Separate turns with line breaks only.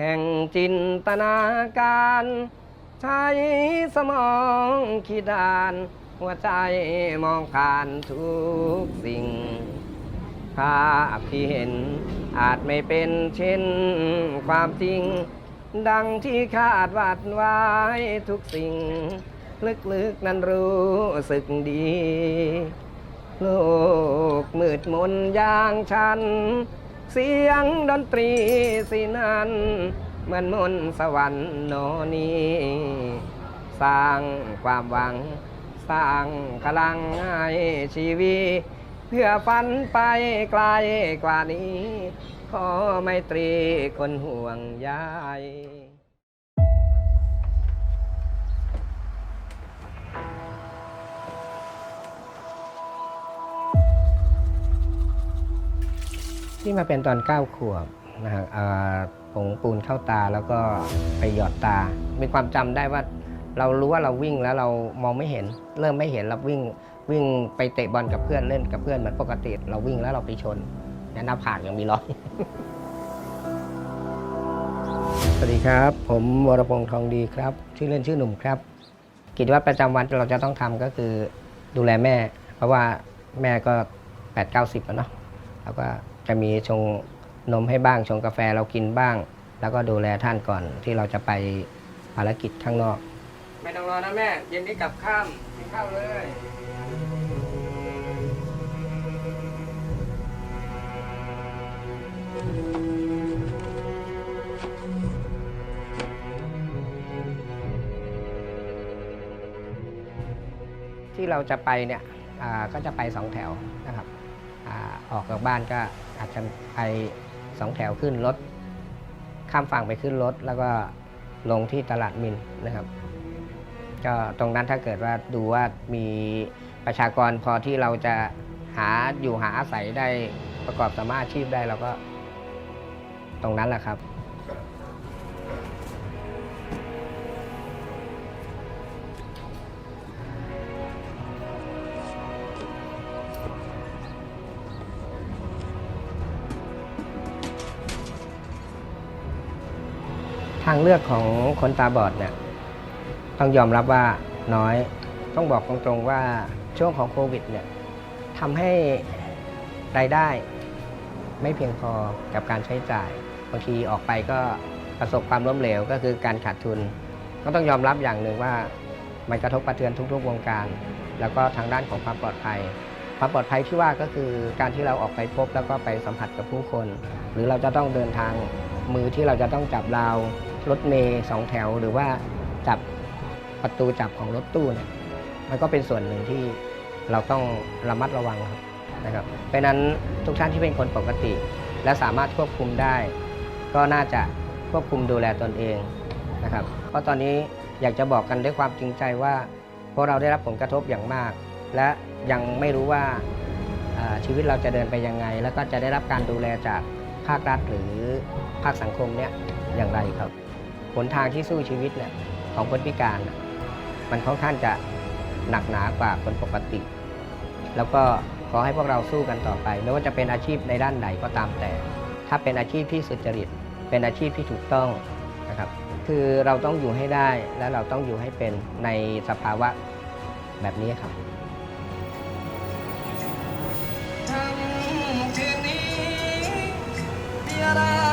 แข่งจินตนาการ ใช้สมองคิดอ่าน หัวใจมองผ่านทุกสิ่ง ภาพที่เห็นอาจไม่เป็นเช่นความจริง ดังที่คาดวาดไว้ทุกสิ่ง ลึกๆนั้นรู้สึกดี โลกมืดมนอย่างฉัน เสียงดนตรีสินั้น เหมือนมนสวรรค์โนนีสร้างความหวัง สร้างกำลังให้ชีวิต เพื่อฝันไปไกลกว่านี้ ขอไม่ตรีคนห่วงใย ที่มาเป็นตอนเก้าขวบนะฮะผงปูนเข้าตาแล้วก็ไปหยอดตา มีความจำได้ว่าเรารู้ว่าเราวิ่งแล้วเรามองไม่เห็น เริ่มไม่เห็นเราวิ่งวิ่งไปเตะบอลกับเพื่อนเล่นกับเพื่อนเหมือนปกติ เราวิ่งแล้วเราไปชนหน้าผากยังมีรอยสวัสดีครับ ผมวรพงษ์ทองดีครับ ชื่อเล่นชื่อหนุ่มครับ กิจวัตรประจำวันเราจะต้องทำก็คือดูแลแม่ เพราะว่าแม่ก็8 9 0แล้วเนาะแล้วก็ จะมีชงนมให้บ้างชงกาแฟเรากินบ้าง แล้วก็ดูแลท่านก่อนที่เราจะไปภารกิจข้างนอก ไม่ต้องรอนะแม่ เย็นนี้กลับข้ามกินข้าวเลยที่เราจะไปเนี่ยอ่าก็จะไปสองแถวนะครับ อออกจากบ้านก็อาจจะไปสองแถวขึ้นรถ ข้ามฝั่งไปขึ้นรถ แล้วก็ลงที่ตลาดมินนะครับ ก็ตรงนั้นถ้าเกิดว่าดูว่ามีประชากรพอที่เราจะหาอยู่หาอาศัยได้ประกอบสามารถอาชีพได้เราก็ตรงนั้นแหละครับ ทางเลือกของคนตาบอดเนี่ยต้องยอมรับว่าน้อย ต้องบอกตรงๆว่าช่วงของโควิดเนี่ยทำให้รายได้ไม่เพียงพอกับการใช้จ่าย บางทีออกไปก็ประสบความล้มเหลวก็คือการขาดทุน ก็ต้องยอมรับอย่างหนึ่งว่ามันกระทบกระเทือนทุกๆวงการ แล้วก็ทางด้านของความปลอดภัย ความปลอดภัยที่ว่าก็คือการที่เราออกไปพบแล้วก็ไปสัมผัสกับผู้คน หรือเราจะต้องเดินทาง มือที่เราจะต้องจับราวรถเมย์สองแถว หรือว่าจับประตูจับของรถตู้เนี่ยมันก็เป็นส่วนหนึ่งที่เราต้องระมัดระวังครับนะครับเพราะนั้นทุกท่านที่เป็นคนปกติ และสามารถควบคุมได้ ก็น่าจะควบคุมดูแลตนเองนะครับเพราะตอนนี้อยากจะบอกกันด้วยความจริงใจว่าพวกเราได้รับผลกระทบอย่างมาก และยังไม่รู้ว่าชีวิตเราจะเดินไปยังไง แล้วก็จะได้รับการดูแลจาก ภาครัฐหรือภาคสังคมเนี่ยอย่างไรครับหนทางที่สู้ชีวิตเนี่ยของคนพิการ มันค่อนข้างจะหนักหนากว่าคนปกติ แล้วก็ขอให้พวกเราสู้กันต่อไปไม่ว่าจะเป็นอาชีพในด้านไหนก็ตามแต่ ถ้าเป็นอาชีพที่สุจริต เป็นอาชีพที่ถูกต้องนะครับคือเราต้องอยู่ให้ได้และเราต้องอยู่ให้เป็นในสภาวะแบบนี้ครับ มีอ